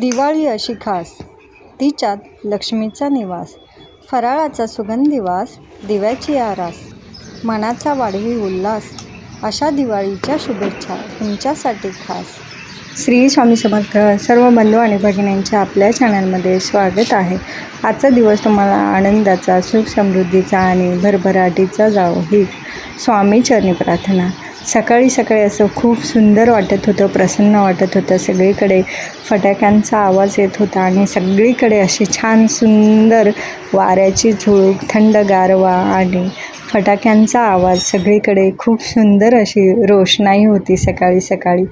दिवाळी अशी खास. तिच्यात लक्ष्मीचा निवास फराळाचा सुगंधी वास दिव्याची आरास मनाचा वाढवी उल्हास अशा दिवाळीच्या शुभेच्छा तुमच्यासाठी खास. श्री स्वामी समर्थ सर्व बंधू आणि भगिनींचे आपल्या चॅनलमध्ये स्वागत आहे. आजचा दिवस तुम्हाला आनंदाचा सुख समृद्धीचा आणि भरभराटीचा जावो ही स्वामी चरणी प्रार्थना. सकाळी सकाळी असं खूप सुंदर वाटत होतं प्रसन्न वाटत होतं. सगळीकडे फटाक्यांचा आवाज येत होता आणि सगळीकडे अशी छान सुंदर वाऱ्याची झुळूक थंड गारवा आणि फटाक्यांचा आवाज. सगळीकडे खूप सुंदर अशी रोषणाई होती सकाळी सकाळी.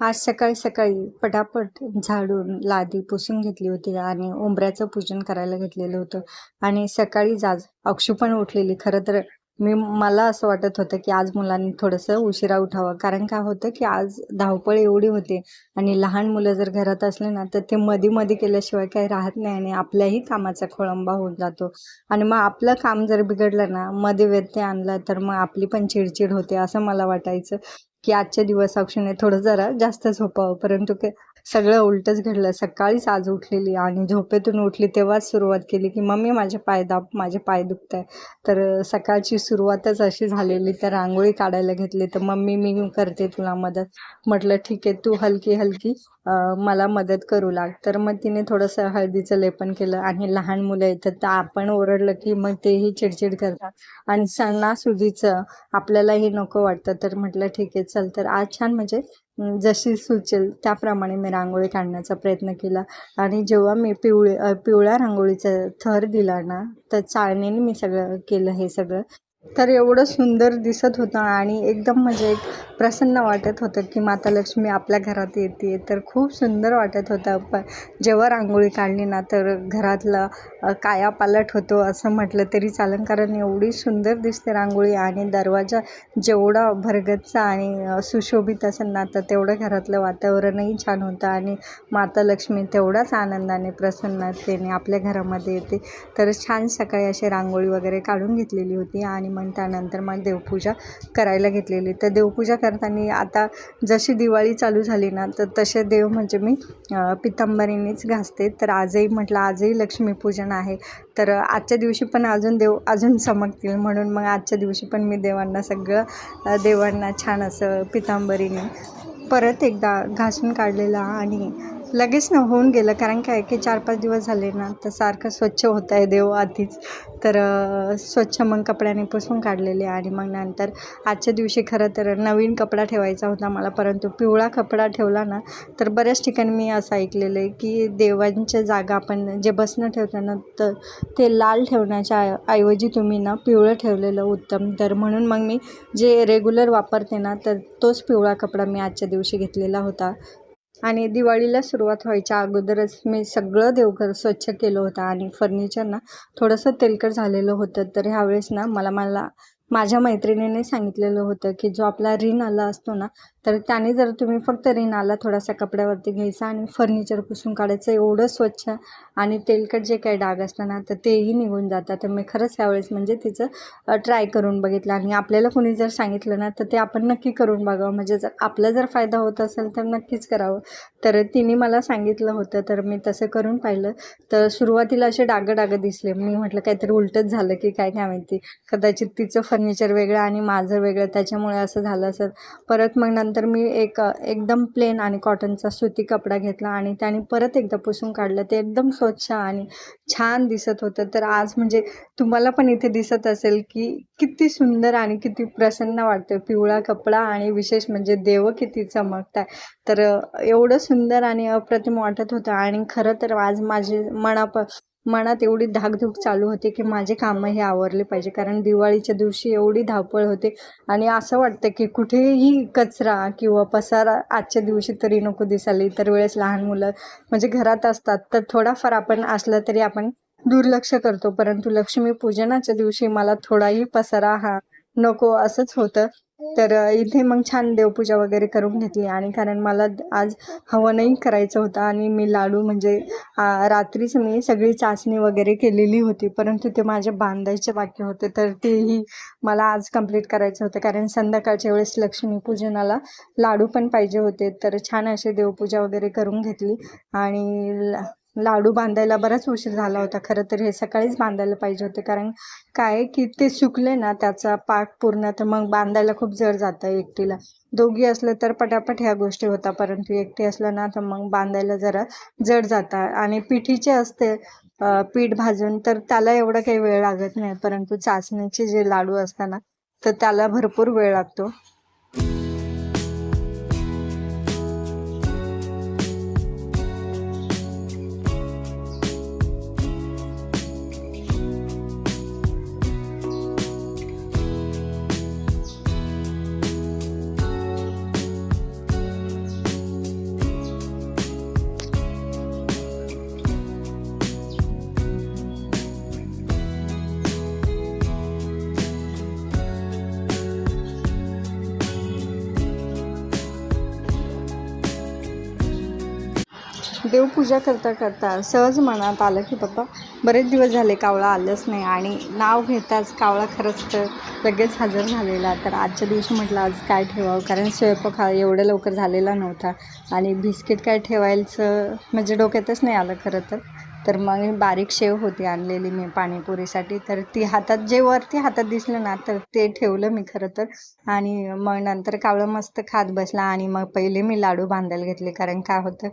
आज सकाळी सकाळी पटापट झाडून लादी पुसून घेतली होती आणि उंबऱ्याचं पूजन करायला घेतलेलं होतं. आणि सकाळीच आज अक्षू पण उठलेली. खरं तर मी मला असं वाटत होतं की आज मुलांनी थोडंसं उशिरा उठावं. कारण काय होतं की आज धावपळ एवढी होते आणि लहान मुलं जर घरात असले ना तर ते मध्ये मध्ये केल्याशिवाय काही राहत नाही आणि आपल्याही कामाचा खोळंबा होऊन जातो. आणि मग आपलं काम जर बिघडलं ना मध्ये व्यत्यय आणला तर मग आपली पण चिडचिड होते असं मला वाटायचं की आजच्या दिवस अक्षुने थोडं जरा जास्त झोपावं. परंतु के सगळं उलटच घडलं. सकाळीच आज उठलेली आणि झोपेतून उठली तेव्हाच सुरुवात केली की मम्मी माझे पाय दाब माझे पाय दुखत आहे तर सकाळची सुरुवातच अशी झालेली. तर रांगोळी काढायला घेतली. तर मम्मी मी करते तुला मदत. म्हटलं ठीक आहे तू हलकी हलकी मला मदत करू लाग. तर मग तिने थोडंसं हळदीचं लेपन केलं आणि लहान मुलं येतात तर आपण ओरडलं की मग तेही चिडचिड करतात. आणि सणासुदीचं आपल्यालाही नको वाटतं तर म्हटलं ठीक आहे चल. तर आज छान म्हणजे जशी सुचेल त्याप्रमाणे मी रांगोळी काढण्याचा प्रयत्न केला. आणि जेव्हा मी पिवळे पिवळ्या रांगोळीचा थर दिला ना तर चाळणीने मी सगळं केलं हे सगळं. तर एवढं सुंदर दिसत होतं आणि एकदम म्हणजे एक प्रसन्न वाटत होतं की माता लक्ष्मी आपल्या घरात येते. तर खूप सुंदर वाटत होतं. पण जेव्हा रांगोळी काढली ना तर घरातला काया पालट होतो असं म्हटलं तरी चालेल. कारण एवढी सुंदर दिसते रांगोळी आणि दरवाजा जेवढा भरगतचा आणि सुशोभित असेल ना तर तेवढं घरातलं वातावरणही छान होतं आणि माता लक्ष्मी तेवढाच आनंदाने प्रसन्नतेने आपल्या घरामध्ये येते. तर छान सकाळी अशी रांगोळी वगैरे काढून घेतलेली होती आणि मग त्यानंतर मग देवपूजा करायला घेतलेली. तर देवपूजा करताना आता जशी दिवाळी चालू झाली ना तर तसे देव म्हणजे मी पितांबरीनेच घासते. तर आजही म्हटलं आजही लक्ष्मीपूजन आहे. तर आजच्या दिवशी पण अजून देव अजून चमकतील. म्हणून मग आजच्या दिवशी पण मी देवांना सगळं देवांना छान असं पितांबरीने परत एकदा घासून काढलेला आणि लगेच न होऊन गेलं. कारण काय की चार पाच दिवस झाले ना तर सारखं स्वच्छ होत आहे देव आधीच. तर स्वच्छ मग कपड्याने पुसून काढलेले आणि मग नंतर आजच्या दिवशी खरं तर नवीन कपडा ठेवायचा होता मला. परंतु पिवळा कपडा ठेवला ना तर बऱ्याच ठिकाणी मी असं ऐकलेलं आहे की देवांच्या जागा आपण जे बसणं ठेवतो ना तर ते लाल ठेवण्याच्या ऐवजी तुम्ही ना पिवळं ठेवलेलं उत्तम. तर म्हणून मग मी जे रेग्युलर वापरते ना तर तोच पिवळा कपडा मी आजच्या दिवशी घेतलेला होता. आणि दिवाळीला सुरुवात व्हायच्या अगोदरच मी सगळं देवघर स्वच्छ केलं होतं आणि फर्निचर ना थोडंसं तेलकट झालेलं होतं. तर ह्यावेळेस ना मला मला माझ्या मैत्रिणीने सांगितलेलं होतं की जो आपला रिन आला असतो ना तर त्याने जर तुम्ही फक्त रिन आला थोडासा कपड्यावरती घ्यायचा आणि फर्निचर पुसून काढायचं एवढं स्वच्छ आणि तेलकट जे काही डाग असतं ना तर तेही निघून जातात. तर मी खरंच यावेळेस म्हणजे तिचं ट्राय करून बघितलं आणि आपल्याला कोणी जर सांगितलं ना तर ते आपण नक्की करून बघावं. म्हणजे जर आपला जर फायदा होत असेल तर नक्कीच करावं. तर तिने मला सांगितलं होतं तर मी तसं करून पाहिलं. तर सुरुवातीला असे डागं डागं दिसले. मी म्हटलं काहीतरी उलटंच झालं की काय काय माहिती? कदाचित तिचं फर्निचर वेगळं आणि माझं वेगळं. त्याच्यामुळे असं झालं असेल. परत मग नंतर मी एक एकदम प्लेन आणि कॉटनचा सुती कपडा घेतला आणि त्याने परत एकदा पुसून काढलं. ते एकदम स्वच्छ आणि छान दिसत होतं. तर आज म्हणजे तुम्हाला पण इथे दिसत असेल की किती सुंदर आणि किती प्रसन्न वाटतं पिवळा कपडा आणि विशेष म्हणजे देव किती चमकत आहे तर एवढं सुंदर आणि अप्रतिम वाटत होतं. आणि खरं तर आज माझे मनाप मनात एवढी धाकधूक चालू होती की माझे कामं हे आवरले पाहिजे. कारण दिवाळीच्या दिवशी एवढी धावपळ होते. आणि असं वाटतं की कुठेही कचरा किंवा पसारा आजच्या दिवशी तरी नको दिसायला. इतर वेळेस लहान मुलं म्हणजे घरात असतात तर थोडाफार आपण असलं तरी आपण दुर्लक्ष करतो. परंतु लक्ष्मीपूजनाच्या दिवशी मला थोडाही पसारा हा नको असंच होतं. तर इथे मग छान देवपूजा वगैरे करून घेतली आणि कारण मला आज हवनही करायचं होतं आणि मी लाडू म्हणजे रात्रीच मी सगळी चाचणी वगैरे केलेली होती परंतु ते माझे बांधायचे बाकी होते. तर तेही मला आज कंप्लीट करायचं होतं. कारण संध्याकाळच्या वेळेस लक्ष्मीपूजनाला लाडू पण पाहिजे होते. तर छान असे देवपूजा वगैरे करून घेतली आणि लाडू बांधायला बराच उशीर झाला होता. खरं तर हे सकाळीच बांधायला पाहिजे होते. कारण काय की ते सुकले ना त्याचा पाक पूर्ण तर मग बांधायला खूप जड जातं एकटीला. दोघी असलं तर पटापट ह्या गोष्टी होता परंतु एकटी असलं ना तर मग बांधायला जरा जड जातात आणि पिठीचे असते पीठ भाजून तर त्याला एवढा काही वेळ लागत नाही. परंतु चाचणीचे जे लाडू असतात तर त्याला भरपूर वेळ लागतो. पूजा करता करता सहज मनात आलं की बाबा बरेच दिवस झाले कावळा आलंच नाही आणि नाव घेताच कावळा खरंच तर लगेच हजर झालेला. तर आजच्या दिवशी म्हटलं आज काय ठेवावं? कारण स्वयंपाक हा एवढ्या लवकर झालेला नव्हता आणि बिस्किट काय ठेवायचं म्हणजे डोक्यातच नाही आलं खरं तर. तर मग बारीक शेव होती आणलेली मी पाणीपुरीसाठी. तर ती हातात जे वरती हातात दिसलं ना तर ते ठेवलं मी खरं तर. आणि मग नंतर कावळं मस्त खात बसला आणि मग पहिले मी लाडू बांधायला घेतले. कारण काय होतं?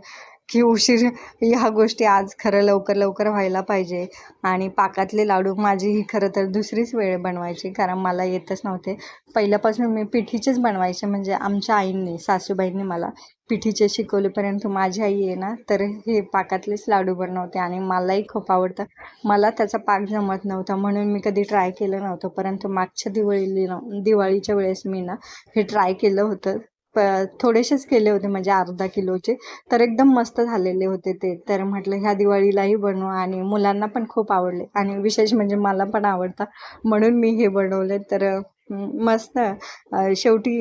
की उशीर ह्या गोष्टी आज खरं लवकर लवकर व्हायला पाहिजे. आणि पाकातले लाडू माझी ही खरं तर दुसरीच वेळ बनवायची कारण मला येतच नव्हते. पहिल्यापासून मी पिठीचेच बनवायचे म्हणजे आमच्या आईंनी सासूबाईंनी मला पिठीचे शिकवलेपर्यंत माझी आई आहे ना तर हे पाकातलेच लाडू बनवते. आणि मलाही खूप आवडतं. मला त्याचा पाक जमत नव्हता म्हणून मी कधी ट्राय केलं नव्हतं. परंतु मागच्या दिवाळीला दिवाळीच्या वेळेस मी ना हे ट्राय केलं होतं. प थोडेसेच केले होते म्हणजे अर्धा किलोचे. तर एकदम मस्त झालेले होते ते. तर म्हटलं ह्या दिवाळीलाही बनवू आणि मुलांना पण खूप आवडले. आणि विशेष म्हणजे मला पण आवडता. म्हणून मी हे बनवले. तर मस्त शेवटी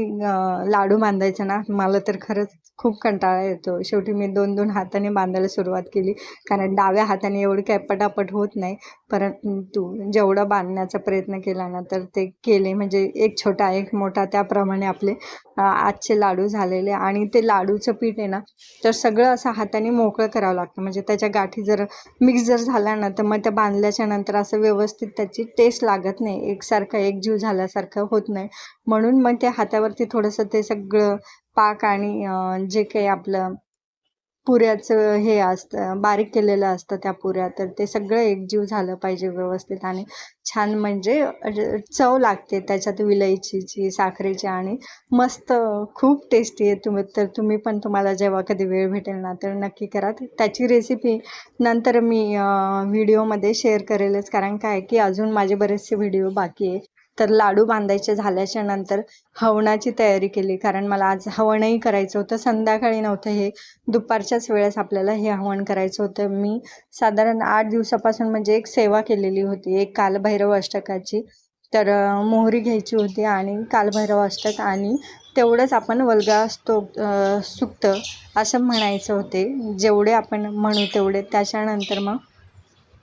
लाडू बांधायचे ना? मला तर खरंच खूप कंटाळा येतो. शेवटी मी दोन दोन हाताने बांधायला सुरुवात केली. कारण डाव्या हाताने एवढी काय पटापट होत नाही. परंतु जेवढं बांधण्याचा प्रयत्न केला ना तर ते केले. म्हणजे एक छोटा एक मोठा त्याप्रमाणे आपले आजचे लाडू झालेले. आणि ते लाडूचं पीठ आहे ना तर सगळं असं हाताने मोकळं करावं लागतं. म्हणजे त्याच्या गाठी जर मिक्स जर झाल्या ना तर मग त्या बांधल्याच्या नंतर असं व्यवस्थित त्याची टेस्ट लागत नाही. एकसारखं एकजीव झाल्यासारखं होत नाही. म्हणून मग त्या हातावरती थोडंसं ते सगळं पाक आणि जे काही आपलं पुऱ्याचं हे असतं बारीक केलेलं असतं त्या पुऱ्या तर ते सगळं एकजीव झालं पाहिजे व्यवस्थित आणि छान म्हणजे चव लागते त्याच्यात विलायचीची साखरेची आणि मस्त खूप टेस्टी आहे. तुम्ही तर तुम्ही पण तुम्हाला जेव्हा कधी वेळ भेटेल ना तर नक्की करा. त्याची रेसिपी नंतर मी व्हिडिओमध्ये शेअर करेलच कारण काय की अजून माझे बरेचसे व्हिडिओ बाकी आहे. तर लाडू बांधायचे झाल्याच्यानंतर हवणाची तयारी केली. कारण मला आज हवनही करायचं होतं. संध्याकाळी नव्हतं हे. दुपारच्याच वेळेस आपल्याला हे हवन करायचं होतं. मी साधारण आठ दिवसापासून म्हणजे एक सेवा केलेली होती. एक कालभैरव अष्टकाची. तर मोहरी घ्यायची होती आणि कालभैरव अष्टक आणि तेवढंच आपण वल्गा स्तो सुक्त असं म्हणायचं होते. जेवढे आपण म्हणू तेवढे. त्याच्यानंतर मग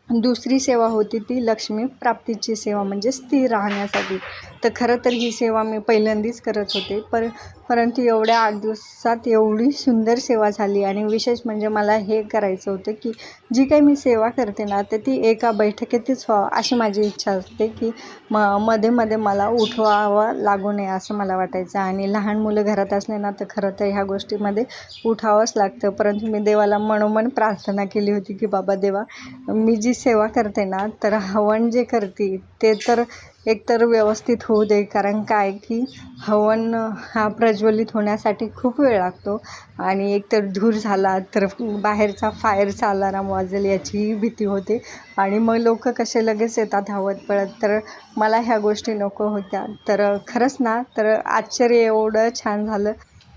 दुसरी सेवा होती ती लक्ष्मी प्राप्तीची सेवा म्हणजे स्थिर राहण्यासाठी. तर खरं तर ही सेवा मी पहिल्यांदाच करत होते. पर परंतु एवढ्या आठ दिवसात एवढी सुंदर सेवा झाली आणि विशेष म्हणजे मला हे करायचं होतं की जी काही मी सेवा करते ना तर ती एका बैठकीतच व्हावं अशी माझी इच्छा असते की म मध्ये मध्ये मला उठवावं लागू नये असं मला वाटायचं. आणि लहान मुलं घरात असले ना तर खरं तर ह्या गोष्टीमध्ये उठावंच लागतं. परंतु मी देवाला मनोमन प्रार्थना केली होती की बाबा देवा मी जी सेवा करते ना तर हवन जे करते ते तर एकतर व्यवस्थित होऊ दे कारण काय की हवन हा प्रज्वलित होण्यासाठी खूप वेळ लागतो. आणि एकतर धूर झाला तर बाहेरचा फायरचा अलाराम वाजेल याचीही भीती होते. आणि मग लोक कसे लगेच येतात धावत पळत? तर मला ह्या गोष्टी नको होत्या. तर खरंच ना तर आश्चर्य एवढं छान झालं.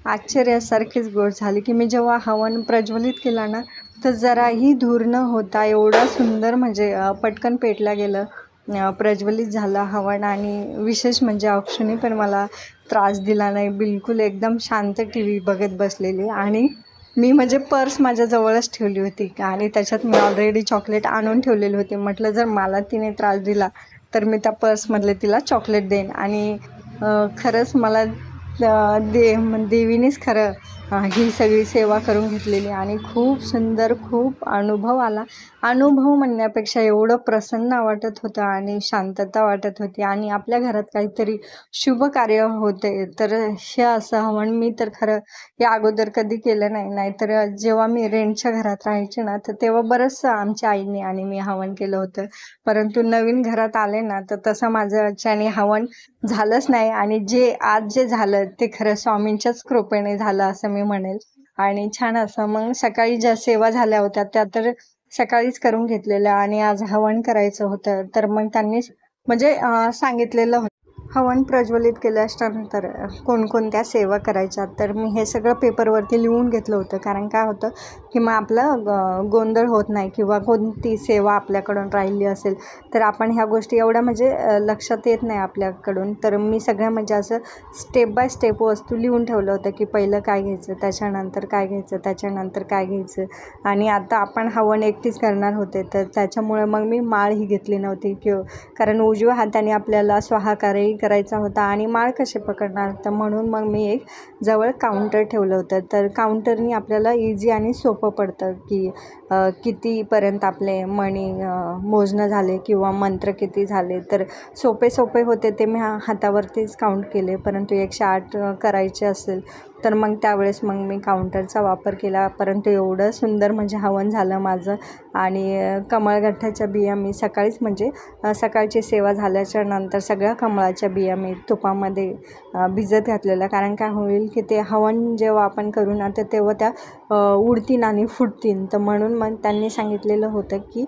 आश्चर्यासारखीच गोष्ट झाली की मी जेव्हा हवन प्रज्वलित केला ना तर जराही धूर न होता एवढं सुंदर म्हणजे पटकन पेटला गेलं. प्रज्वलित झालं हवन आणि विशेष म्हणजे अक्षुने पण मला त्रास दिला नाही. बिलकुल एकदम शांत टी व्ही बघत बसलेली आणि मी म्हणजे पर्स माझ्याजवळच ठेवली होती आणि त्याच्यात मी ऑलरेडी चॉकलेट आणून ठेवलेली होती. म्हटलं जर मला तिने त्रास दिला तर मी त्या पर्समधले तिला चॉकलेट देईन. आणि खरंच मला दे देवीनेच खरं ही सगळी सेवा करून घेतलेली आणि खूप सुंदर खूप अनुभव आला. अनुभव म्हणण्यापेक्षा एवढं प्रसन्न वाटत होतं आणि शांतता वाटत होती. आणि आपल्या घरात काहीतरी शुभ कार्य होते तर हे असं हवण मी तर खरं या अगोदर कधी केलं नाही. नाहीतर जेव्हा मी रेंटच्या घरात राहायचे ना तर तेव्हा बरंचसं आमच्या आईने आणि मी हवन केलं होतं. परंतु नवीन घरात आले ना तर तसं माझं हवण हवन झालंच नाही. आणि जे आज जे झालं ते खरं स्वामींच्याच कृपेने झालं असं मी म्हणेल. आणि छान असं मग सकाळी ज्या सेवा झाल्या होत्या त्या तर सकाळीच करून घेतलेल्या आणि आज हवन करायचं होतं तर मग त्यांनी म्हणजे सांगितलेलं होतं. हवन प्रज्वलित केल्याच्यानंतर कोणकोणत्या सेवा करायच्या तर मी हे सगळं पेपरवरती लिहून घेतलं होतं. कारण काय होतं की मग आपलं ग- गोंधळ होत नाही किंवा कोणती सेवा आपल्याकडून राहिली असेल तर आपण ह्या गोष्टी एवढ्या म्हणजे लक्षात येत नाही आपल्याकडून. तर मी सगळ्या म्हणजे असं स्टेप बाय स्टेप वस्तू लिहून ठेवलं होतं की पहिलं काय घ्यायचं त्याच्यानंतर काय घ्यायचं त्याच्यानंतर काय घ्यायचं. आणि आता आपण हवन एकटीच करणार होते तर त्याच्यामुळे मग मी माळ ही घेतली नव्हती किंवा कारण उजव्या हाताने आपल्याला स्वाहाकारही करायचा होता आणि माळ कसे पकडणार? तर म्हणून मग मी एक जवळ काउंटर ठेवलं होतं. तर काउंटरनी आपल्याला इझी आणि सोपं पडतं की अ, कितीपर्यंत आपले मणी मोजणं झाले किंवा मंत्र किती झाले तर सोपे सोपे होते ते मी हा हातावरतीच काउंट केले. परंतु एकशे आठ करायचे असेल तर मग त्यावेळेस मग मी काउंटरचा वापर केला. परंतु एवढं सुंदर म्हणजे हवन झालं माझं. आणि कमळगठ्ठ्याच्या बिया मी सकाळीच म्हणजे सकाळची सेवा झाल्याच्यानंतर सगळ्या कमळाच्या बिया मी तुपामध्ये भिजत घातलेल्या. कारण काय होईल की ते हवन जेव्हा आपण करू ना तर तेव्हा त्या उडतीन आणि फुटतील तर म्हणून मग त्यांनी सांगितलेलं होतं की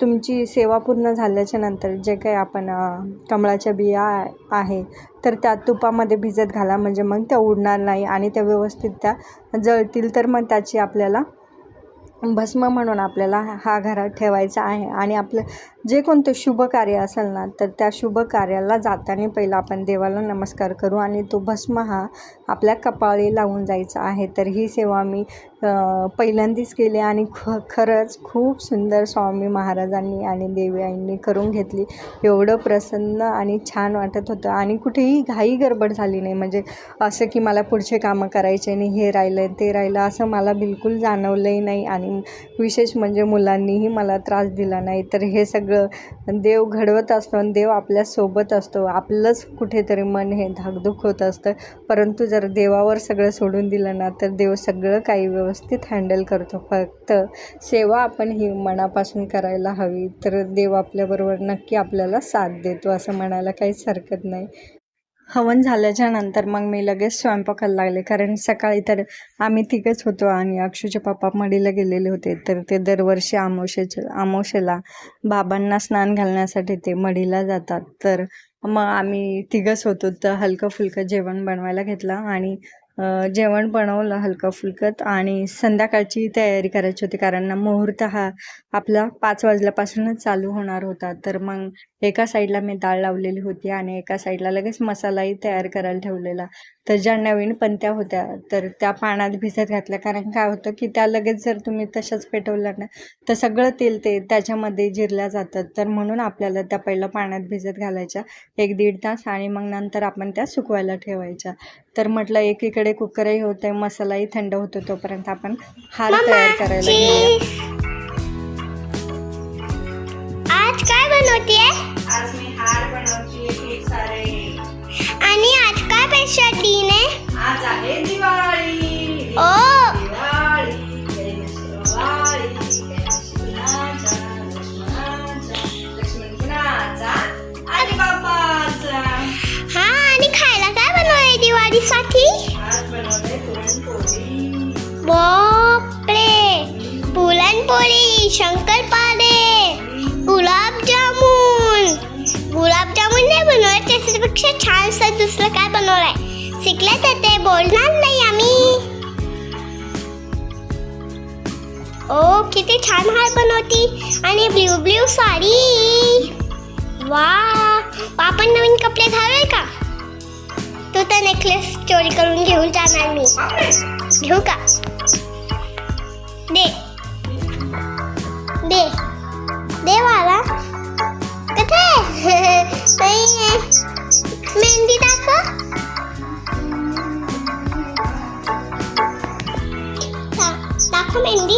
तुमची सेवा पूर्ण झाल्याच्यानंतर जे काही आपण कमळाच्या बिया आहे तर त्या तुपामध्ये भिजत घाला. म्हणजे मग त्या उडणार नाही आणि त्या व्यवस्थित त्या जळतील. तर मग त्याची आपल्याला भस्म म्हणून आपल्याला हा घरात ठेवायचा आहे. आणि आपलं जे कोणतं शुभ कार्य असेल ना तर त्या शुभ कार्याला जाताना पहिला आपण देवाला नमस्कार करू आणि तो भस्म हा आपल्या कपाळी लावून जायचा आहे. तर ही सेवा मी पहिल्यांदीच पहिल्यांदाच केली आणि ख खरंच खूप सुंदर स्वामी महाराजांनी आणि देवी आईंनी करून घेतली. एवढं प्रसन्न आणि छान वाटत होतं आणि कुठेही घाई गडबड झाली नाही. म्हणजे असं की मला पुढचे कामं करायचे नाही हे राहिलं ते राहिलं असं मला बिलकुल जाणवलंही नाही आणि विशेष म्हणजे मुलांनीही मला त्रास दिला नाही. तर हे सगळं देव घडवत असतो आणि देव आपल्यासोबत असतो. आपलंच कुठेतरी मन हे धाकधूक होत असतं. परंतु जर देवावर सगळं सोडून दिलं ना तर देव सगळं काही व्यवस्थित हँडल करतो. फक्त सेवा आपण ही मनापासून करायला हवी. तर देव आपल्याबरोबर नक्की आपल्याला साथ देतो असं म्हणायला काहीच हरकत नाही. हवन झाल्याच्यानंतर मग मी लगेच स्वयंपाकाला लागले. कारण सकाळी तर आम्ही तिघंच होतो आणि अक्षूचे पप्पा मडीला गेलेले होते. तर ते दरवर्षी आमोशेच्या आमोशेला बाबांना स्नान घालण्यासाठी ते मडीला जातात. तर मग आम्ही तिघंच होतो. तर हलकं फुलकं जेवण बनवायला घेतलं आणि जेवण बनवलं हलकं फुलकत आणि संध्याकाळची तयारी करायची होती. कारण ना मुहूर्त हा आपला पाच वाजल्यापासूनच चालू होणार होता. तर मग एका साईडला मी डाळ लावलेली होती आणि एका साईडला लगेच मसालाही तयार करायला ठेवलेला. तर ज्या नवीन पंत्या होत्या तर त्या पाण्यात भिजत घातल्या. कारण काय होतं की त्या लगेच जर तुम्ही तशाच पेटवल्या ना तर सगळं तेल ते त्याच्यामध्ये जिरल्या जातात. तर म्हणून आपल्याला त्या पहिलं पाण्यात भिजत घालायच्या एक दीड तास आणि मग नंतर आपण त्या सुकवायला ठेवायच्या. तर म्हटलं एकीकडे कुकरही होते मसालाही थंड होतो तोपर्यंत आपण हार तयार करायला आज काय बनवतेय? आज मी हार बनवते खूप सारे. आणि आज काय स्पेशल दिन आहे? आज आहे दिवाळी. दुसरं आहे शिकले तर ते बोलणार नाही आम्ही. ओ किती छान हार बनवती. आणि ब्ल्यू ब्ल्यू साडी. वा आपण नवीन कपडे घालूय का? तू तर नेकलेस चोरी करून घेऊन जाणार मी. घेऊ का? दे. दे. दे वाला कथे मेहंदी मेहंदी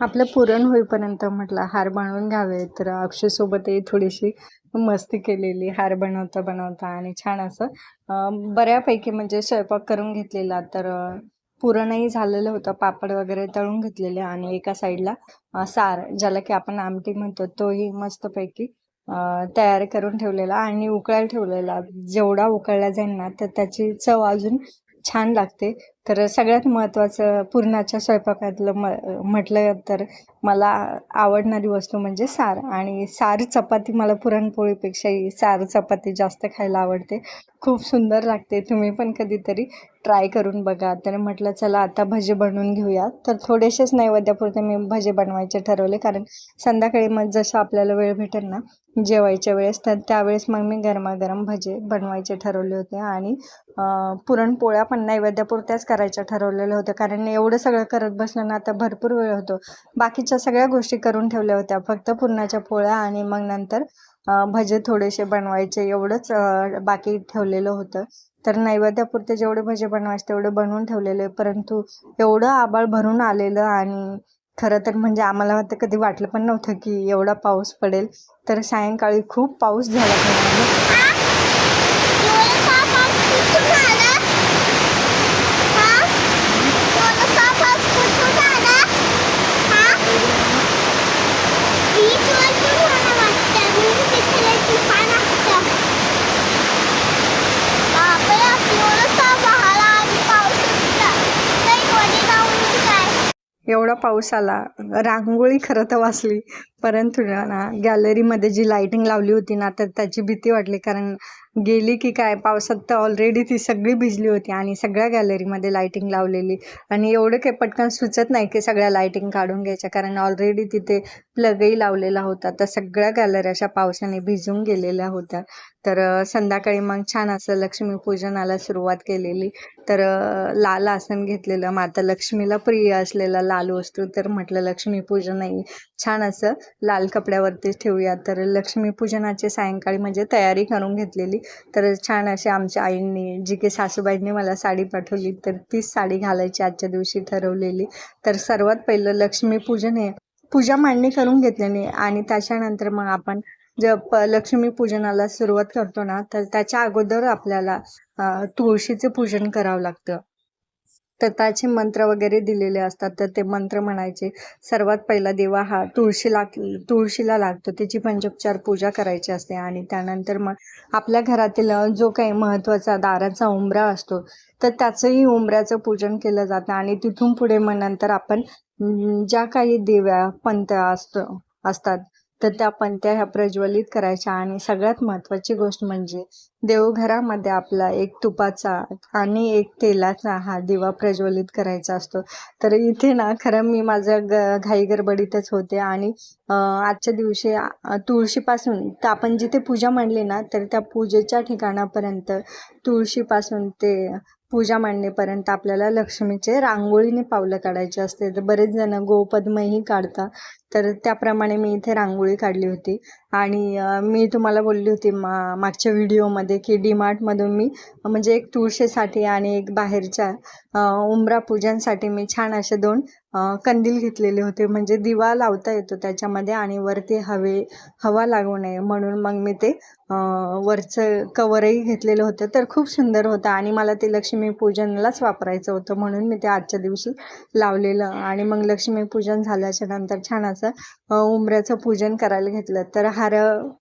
आपलं पुरण होईपर्यंत म्हटलं हार बनवून घ्यावे. तर अक्षयसोबतही थोडीशी मस्ती केलेली हार बनवता बनवता आणि छान असं बऱ्यापैकी म्हणजे स्वयंपाक करून घेतलेला. तर पुरणही झालेलं होतं पापड वगैरे तळून घेतलेले आणि एका साईडला सार ज्याला की आपण आमटी म्हणतो तोही मस्तपैकी तयार करून ठेवलेला आणि उकळायला ठेवलेला. जेवढा उकळला जाईल ना तर त्याची चव अजून छान लागते. तर सगळ्यात महत्त्वाचं पुरणाच्या स्वयंपाकातलं म म्हटलं तर मला आवडणारी वस्तू म्हणजे सार आणि सार चपाती मला पुरणपोळीपेक्षाही सार चपाती जास्त खायला आवडते. खूप सुंदर लागते तुम्ही पण कधीतरी ट्राय करून बघा. तर म्हटलं चला आता भजे बनवून घेऊया. तर थोडेसेच नैवेद्यापुरते मी भजे बनवायचे ठरवले. कारण संध्याकाळी मग जसं आपल्याला वेळ भेटेल ना जेवायच्या वेळेस तर त्यावेळेस मग मी गरमागरम भजे बनवायचे ठरवले होते. आणि पुरणपोळ्या पण नैवेद्यापुरत्याच करायच्या ठरवलेल्या होत्या. कारण एवढं सगळं करत बसलं ना आता भरपूर वेळ होतो. बाकीच्या सगळ्या गोष्टी करून ठेवल्या होत्या. फक्त पुरणाच्या पोळ्या आणि मग नंतर भजे थोडेसे बनवायचे. एवढंच बाकी ठेवलेलं होतं. तर नैवेद्यापुरते जेवढे भजे बनवायचे तेवढे बनवून ठेवलेले परंतु एवढं आबाळ भरून आलेलं आणि खरं तर म्हणजे आम्हाला वाटतं कधी वाटलं पण नव्हतं की एवढा पाऊस पडेल. तर सायंकाळी खूप पाऊस झाला. एवढा पाऊस आला. रांगोळी खरं तर वाचली. परंतु ना गॅलरीमध्ये जी लाईटिंग लावली होती ना तर त्याची भीती वाटली. कारण गेली की काय पावसात तर ऑलरेडी ती सगळी भिजली होती आणि सगळ्या गॅलरीमध्ये लाईटिंग लावलेली. आणि एवढं काही पटकन सुचत नाही की सगळ्या लाईटिंग काढून घ्यायच्या. कारण ऑलरेडी तिथे प्लगही लावलेला होता. तर सगळ्या गॅलरी अशा पावसाने भिजून गेलेल्या होत्या. तर संध्याकाळी मग छान असं लक्ष्मीपूजनाला सुरुवात केलेली. तर लाल आसन घेतलेलं. माता लक्ष्मीला प्रिय असलेला लाल वस्तू तर म्हटलं लक्ष्मीपूजनही छान असं लाल कपड्यावरती ठेवूया तर लक्ष्मीपूजनाची सायंकाळी म्हणजे तयारी करून घेतलेली. तर छान अशी आमच्या आईंनी जी की सासूबाईंनी मला साडी पाठवली तर तीच साडी घालायची आजच्या दिवशी ठरवलेली. तर सर्वात पहिलं लक्ष्मीपूजन हे पूजा मांडणी करून घेतलेली आणि त्याच्यानंतर मग आपण जे प लक्ष्मीपूजनाला सुरुवात करतो ना तर त्याच्या अगोदर आपल्याला तुळशीचं तुळशीचे पूजन करावं लागतं. तर त्याचे मंत्र वगैरे दिलेले असतात. तर ते मंत्र म्हणायचे सर्वात पहिला देवा हा तुळशी लाग तुळशीला लागतो. त्याची पंचोपचार पूजा करायची असते आणि त्यानंतर मग आपल्या घरातील जो काही महत्त्वाचा दाराचा उंबरा असतो तर त्याचंही उंबऱ्याचं पूजन केलं जातं आणि तिथून पुढे मग नंतर आपण ज्या काही देव्या पंत असतो असतात तर त्या पणत्या ह्या प्रज्वलित करायच्या आणि सगळ्यात महत्त्वाची गोष्ट म्हणजे देवघरामध्ये आपला एक तुपाचा आणि एक तेलाचा हा दिवा प्रज्वलित करायचा असतो. तर इथे ना खरं मी माझ्या ग घाई गडबडीतच होते आणि आजच्या दिवशी तुळशीपासून तर आपण जिथे पूजा म्हणली ना तर त्या पूजेच्या ठिकाणापर्यंत तुळशीपासून ते पूजा मांडणीपर्यंत आपल्याला लक्ष्मीचे रांगोळीने पावलं काढायचे असते. तर बरेच जण गोपद्मही काढतात. तर त्याप्रमाणे मी इथे रांगोळी काढली होती. आणि मी तुम्हाला बोलली होती मा मागच्या व्हिडिओमध्ये की डीमार्टमधून मी म्हणजे एक तुळशीसाठी आणि एक बाहेरच्या उमरा उंबरा मी छान असे दोन कंदील घेतलेले होते. म्हणजे दिवा लावता येतो त्याच्यामध्ये आणि वरती हवे हवा लागू नये म्हणून मग मी ते वरचं कवरही घेतलेलं होतं. तर खूप सुंदर होतं आणि मला ते लक्ष्मीपूजनलाच वापरायचं होतं म्हणून मी ते आजच्या दिवशी लावलेलं. आणि मग लक्ष्मीपूजन झाल्याच्यानंतर छान असं उमऱ्याचं उंबऱ्याचं पूजन करायला घेतलं. तर हार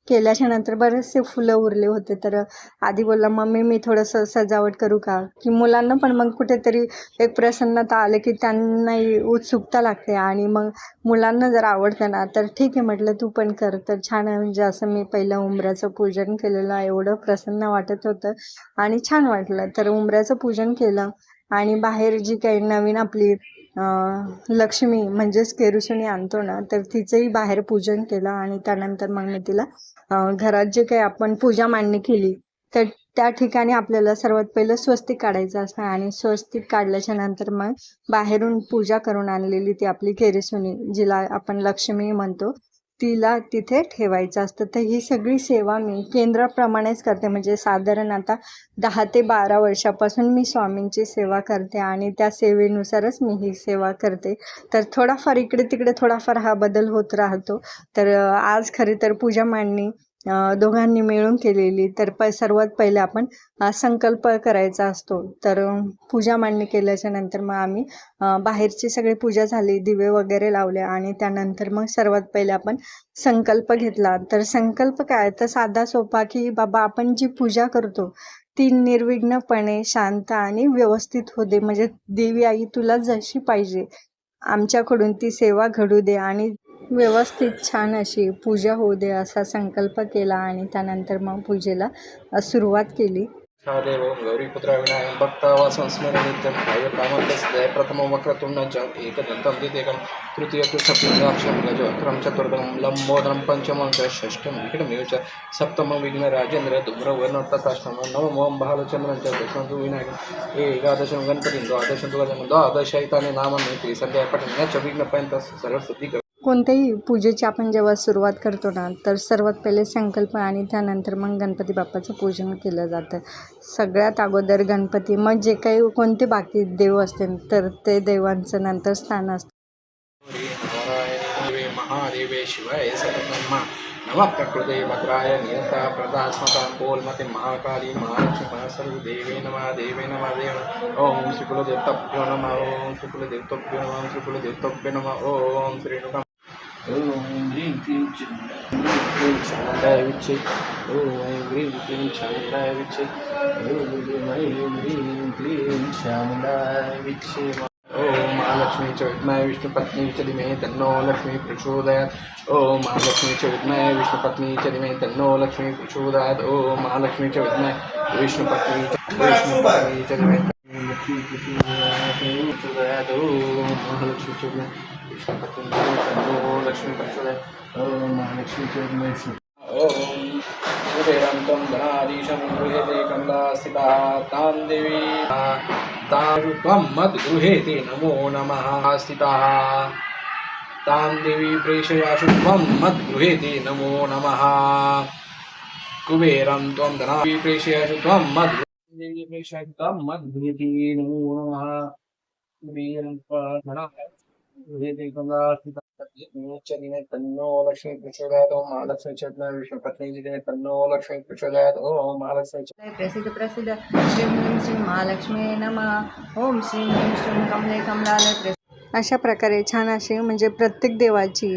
केल्याच्यानंतर बरेचसे फुलं उरले होते. तर आधी बोलला मम्मी मी थोडंसं सजावट करू का? की मुलांना पण मग कुठेतरी एक प्रसन्नता आले की त्यांनाही उत्सुकता लागते. आणि मग मुलांना जर आवडतं ना तर ठीक आहे म्हटलं तू पण कर. तर छान आहे म्हणजे असं मी पहिलं उंबऱ्याचं पूजन केलेलं एवढं प्रसन्न वाटत होतं आणि छान वाटलं. तर उंबऱ्याचं पूजन केलं आणि बाहेर जी काही नवीन आपली लक्ष्मी म्हणजेच केरुसुनी आणतो ना तर तिचंही बाहेर पूजन केलं आणि त्यानंतर मग मी तिला घरात जे काही आपण पूजा मांडणी केली तर त्या ठिकाणी आपल्याला सर्वात पहिलं स्वस्तिक काढायचं असतं आणि स्वस्तिक काढल्याच्या नंतर मग बाहेरून पूजा करून आणलेली ती आपली केरुसुनी जिला आपण लक्ष्मी म्हणतो. तिला तिथे ठेवायचं असतं. तर ही सगळी सेवा मी केंद्राप्रमाणेच करते. म्हणजे साधारण आता दहा ते बारा वर्षापासून मी स्वामींची सेवा करते आणि त्या सेवेनुसारच मी ही सेवा करते. तर थोडाफार इकडे तिकडे थोडाफार हा बदल होत राहतो. तर आज खरे तर पूजा मांडणी दोघांनी मिळून केलेली तर प सर्वात पहिले आपण संकल्प करायचा असतो. तर पूजा मांडणी केल्याच्यानंतर मग आम्ही बाहेरची सगळी पूजा झाली दिवे वगैरे लावले आणि त्यानंतर मग सर्वात पहिले आपण संकल्प घेतला. तर संकल्प काय? तर साधा सोपा की बाबा आपण जी पूजा करतो ती निर्विघ्नपणे शांत आणि व्यवस्थित होते. म्हणजे देवी आई तुला जशी पाहिजे आमच्याकडून ती सेवा घडू दे आणि व्यवस्थित छान अशी पूजा होऊ दे असा संकल्प केला आणि त्यानंतर मग पूजेला सुरुवात केली. देव गौरीपुत्र विनायक भक्त वासंस्मरण नित्यं भाव्यकामन्तस्ते प्रथमं वक्रतुण्डं एकदन्तं द्वितीयकं तृतीयकृष्णपिण्डाक्षं गजवक्त्रं चतुर्थं लम्बोदरं पञ्चमं च षष्ठं विघ्नमेव च सप्तमं विघ्नराजेन्द्र धूम्रवर्णं तथाष्टमं नवमं बालचन्द्रं च दशमं तु विनायकम् एकादशं गणपतिं द्वादशं तु गजं द्वादशैतानि नामानि त्रिसन्ध्या च विघ्नपयन्तः सर्वसिद्धिक कोणत्याही पूजेची आपण जेव्हा सुरुवात करतो ना तर सर्वात पहिले संकल्प आणि त्यानंतर मग गणपती बाप्पाचं पूजन केलं जातं. सगळ्यात अगोदर गणपती मग जे काही कोणते बाकी देव असतील तर ते देवांचं नंतर स्थान असतं. नारायणे महादेवे शिवाय सततन्मा नमः भद्राय नियता प्रदास्मतां कोल्मति महाकाली महालक्ष्मी महासर्वदेवे नमः देवे नमः देव ॐ श्रीकुलदेवताभ्यो नमः ॐ श्रीकुलदेवताभ्यो नमः ॐ श्रीकुलदेवताभ्यो नमः ॐ श्रीनुकम् ॐ ह्रीं क्लीं चामुण्डाय विच्चे ॐ ह्रीं क्लीं चामुण्डाय विच्चे ॐ ऐं ह्रीं क्लीं चामुण्डाय विच्चे ॐ महालक्ष्मी च विद्महे विष्णुपत्नी च धीमहि तन्नो लक्ष्मी प्रचोदयात् ॐ महालक्ष्मी च विद्महे विष्णुपत्नी च तन्नो लक्ष्मी प्रचोदयात् ॐ महालक्ष्मी च विद्महे विष्णुपत्नी च विष्णुपत्नी च महालक्ष्मी ॐ महालक्ष्मी धनाधीशं गृहेते तां देवी तां मद्गृहेते नमो नमः स्थिताः तां देवी प्रेषयाशु त्वं मद्गृहेते नमो नमः। कुबेरं त्वं धनादि प्रेषयाशु त्वं मद्गृहेते प्रेषयाशु त्वं मद्गृहेते नमो नमः कुबेरं त्वं धनादि कमलास्थिता दिने तन्नो लक्ष्मी प्रचोदयात् ॐ महालक्ष्मी च विष्णुपत्नी दिने तन्नो लक्ष्मी प्रचोदयात् ॐ महालक्ष्मी च प्रसिद्ध प्रसिद्ध श्री ह्रीं श्री महालक्ष्मी नमः ओम श्री ह्रीं श्री कमले कमलालय अशा प्रकारे छान अशी म्हणजे प्रत्येक देवाची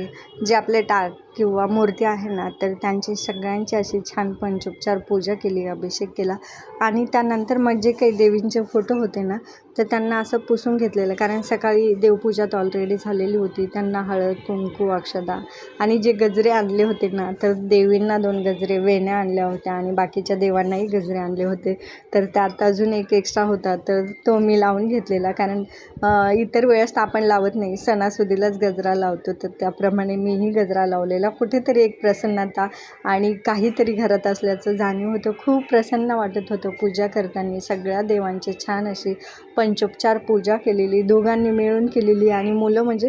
जे आपले टाक किंवा मूर्ती आहे ना तर त्यांची सगळ्यांची अशी छान पंचोपचार पूजा केली अभिषेक केला. आणि त्यानंतर मग जे काही देवींचे फोटो होते ना तर त्यांना असं पुसून घेतलेलं. कारण सकाळी देवपूजा तर ऑलरेडी झालेली होती. त्यांना हळद कुंकू अक्षदा आणि जे गजरे आणले होते ना तर देवींना दोन गजरे वेण्या आणल्या होत्या आणि बाकीच्या देवांनाही गजरे आणले होते. तर त्यात अजून एक एक्स्ट्रा होता तर तो मी लावून घेतलेला. कारण इतर वेळेस तर आपण लावत नाही. सणासुदीलाच गजरा लावतो. तर त्याप्रमाणे मीही गजरा लावलेला कुठेतरी एक प्रसन्नता आणि काहीतरी घरात असल्याचं जाणीव होतं. खूप प्रसन्न वाटत होतं पूजा करताना सगळ्या देवांची छान अशी पंचोपचार पूजा केलेली दोघांनी मिळून केलेली आणि मुलं म्हणजे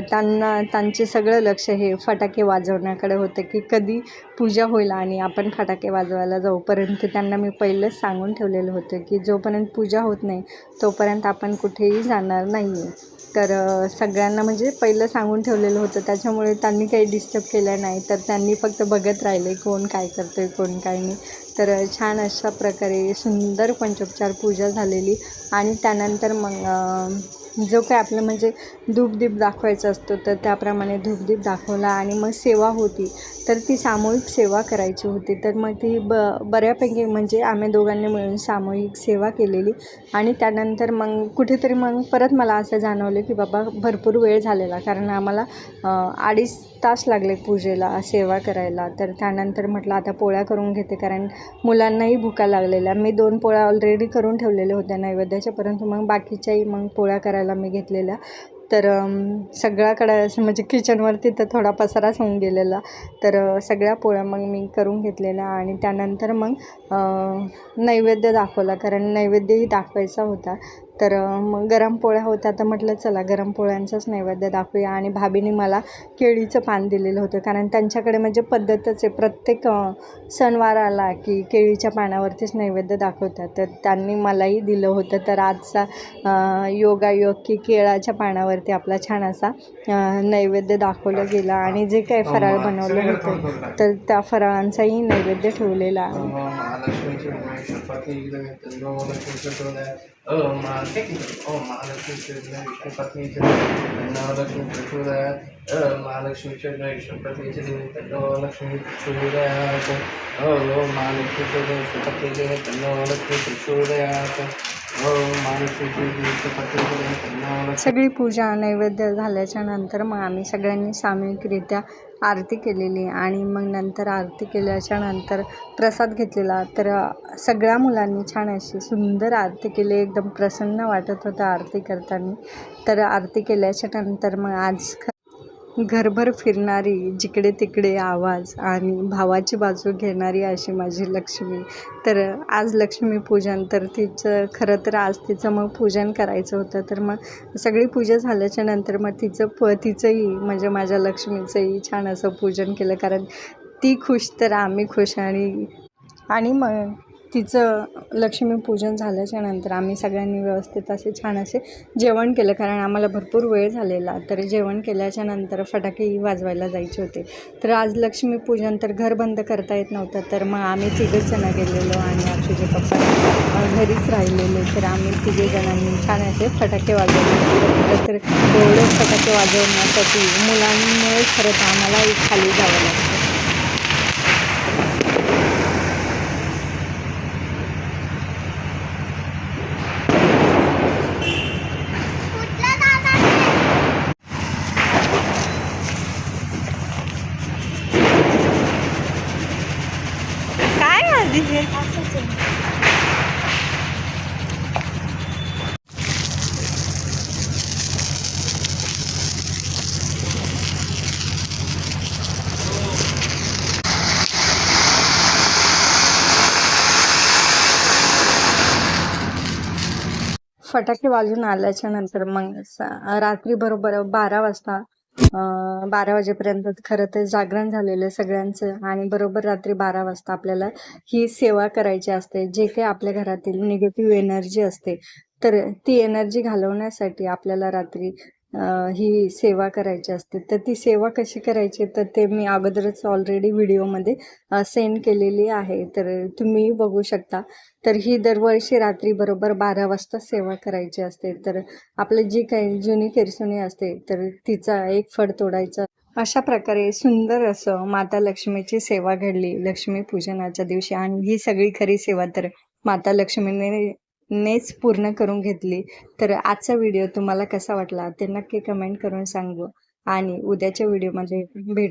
त्यांना त्यांचे सगळं लक्ष हे फटाके वाजवण्याकडे होतं की कधी पूजा होईल आणि आपण फटाके वाजवायला जाऊ परंतु त्यांना मी पहिलंच सांगून ठेवलेलं होतं की जोपर्यंत पूजा होत नाही तोपर्यंत आपण कुठेही जाणार नाही आहे तर सगळ्यांना म्हणजे पहिलं सांगून ठेवलेलं होतं. त्याच्यामुळे त्यांनी काही डिस्टर्ब केलं नाही. तर त्यांनी फक्त बघत राहिले कोण काय करतो आहे कोण काय नाही. तर छान अशा प्रकारे सुंदर पंचोपचार पूजा झालेली. आणि त्यानंतर मग जो काय आपलं म्हणजे धूपदीप दाखवायचा असतो तर त्याप्रमाणे धूपदीप दाखवला आणि मग सेवा होती. तर ती सामूहिक सेवा करायची होती. तर मग ती ब बऱ्यापैकी म्हणजे आम्ही दोघांनी मिळून सामूहिक सेवा केलेली. आणि त्यानंतर मग कुठेतरी मग परत मला असं जाणवलं की बाबा भरपूर वेळ झालेला. कारण आम्हाला अडीच तास लागले पूजेला सेवा करायला. तर त्यानंतर म्हटलं आता पोळ्या करून घेते कारण मुलांनाही भुका लागलेल्या. मी दोन पोळ्या ऑलरेडी करून ठेवलेल्या होत्या नैवेद्याच्या परंतु मग बाकीच्याही मग पोळ्या करायला मी घेतलेल्या. तर सगळ्याकडे असं म्हणजे किचनवरती तर थोडा पसाराच होऊन गेलेला. तर सगळ्या पोळ्या मग मी करून घेतलेल्या आणि त्यानंतर मग नैवेद्य दाखवला कारण नैवेद्यही दाखवायचा होता. तर मग गरम पोळ्या होत्या तर म्हटलं चला गरम पोळ्यांचाच नैवेद्य दाखवूया. आणि भाभीने मला केळीचं पान दिलेलं होतं. कारण त्यांच्याकडे म्हणजे पद्धतच आहे. प्रत्येक सणवार आला की केळीच्या पानावरतीच नैवेद्य दाखवतात. तर त्यांनी मलाही दिलं होतं. तर आजचा योगायोग की केळाच्या पानावरती आपला छान असा नैवेद्य दाखवलं गेला. आणि जे काही फराळ बनवलं होतं तर त्या फराळांचाही नैवेद्य ठेवलेला. आहे महालक्ष्मीचे विष्णुपत्नी लक्ष्मीचे ओम महालक्ष्मीचे विष्णुपत्नीचे लक्ष्मी प्रचोदयात महालक्ष्मीचे विष्णुपत्नीचे लक्ष्मी प्रचोदयात ओम महालक्ष्मीचे विष्णुपत्नीचे लक्ष्मी प्रचोदयात ओम महालक्ष्मीचे विष्णुपत्नीचे लक्ष्मी सगळी पूजा नैवेद्य झाल्याच्यानंतर मग आम्ही सगळ्यांनी सामूहिकरित्या आरती केलेली आणि मग नंतर आरती केल्याच्यानंतर प्रसाद घेतलेला. तर सगळ्या मुलांनी छान अशी सुंदर आरती केली. एकदम प्रसन्न वाटत होतं आरती करताना. तर आरती केल्याच्यानंतर मग आज ख घरभर फिरणारी जिकडे तिकडे आवाज आणि भावाची बाजू घेणारी अशी माझी लक्ष्मी. तर आज लक्ष्मीपूजन तर तिचं खरं तर आज तिचं मग पूजन करायचं होतं. तर मग सगळी पूजा झाल्याच्यानंतर मग तिचं प तिचंही म्हणजे माझ्या लक्ष्मीचंही छान असं पूजन केलं. कारण ती खुश तर आम्ही खुश आणि आणि मग तिचं लक्ष्मीपूजन झाल्याच्यानंतर आम्ही सगळ्यांनी व्यवस्थित असे छान असे जेवण केलं. कारण आम्हाला भरपूर वेळ झालेला. तर जेवण केल्याच्यानंतर फटाकेही वाजवायला जायचे होते. तर आज लक्ष्मीपूजन तर घर बंद करता येत नव्हतं. तर मग आम्ही तिघच जणं गेलेलो आणि आमचे पप्पा घरीच राहिलेले. तर आम्ही तिघे जणांनी छान असे फटाके वाजवले. तर एवढे फटाके वाजवण्यासाठी मुलांमुळे खरं तर आम्हालाही खाली जावं लागतं कुठला दादा काय आधी हे फटाके वाजून आल्याच्यानंतर मग रात्री बरोबर बारा वाजता बारा वाजेपर्यंत खरं तर जागरण झालेलं आहे सगळ्यांचं आणि बरोबर रात्री बारा वाजता आपल्याला ही सेवा करायची असते जे काही आपल्या घरातील निगेटिव्ह एनर्जी असते. तर ती एनर्जी घालवण्यासाठी आपल्याला रात्री ही सेवा करायची असते. तर ती सेवा कशी करायची? तर ते मी अगोदरच ऑलरेडी व्हिडिओमध्ये सेंड केलेली आहे. तर तुम्ही बघू शकता. तर ही दरवर्षी रात्री बरोबर बारा वाजता सेवा करायची असते. तर आपलं जी काही जुनी केरसुनी असते तर तिचा एक फड तोडायचा. अशा प्रकारे सुंदर असं माता लक्ष्मीची सेवा घडली लक्ष्मी पूजनाच्या दिवशी. आणि ही सगळी खरी सेवा तर माता लक्ष्मीने नेच पूर्ण करून घेतली. तर आजचा व्हिडिओ तुम्हाला कसा वाटला? ते नक्की कमेंट करून सांगू. आणि उद्याच्या व्हिडिओमध्ये भेट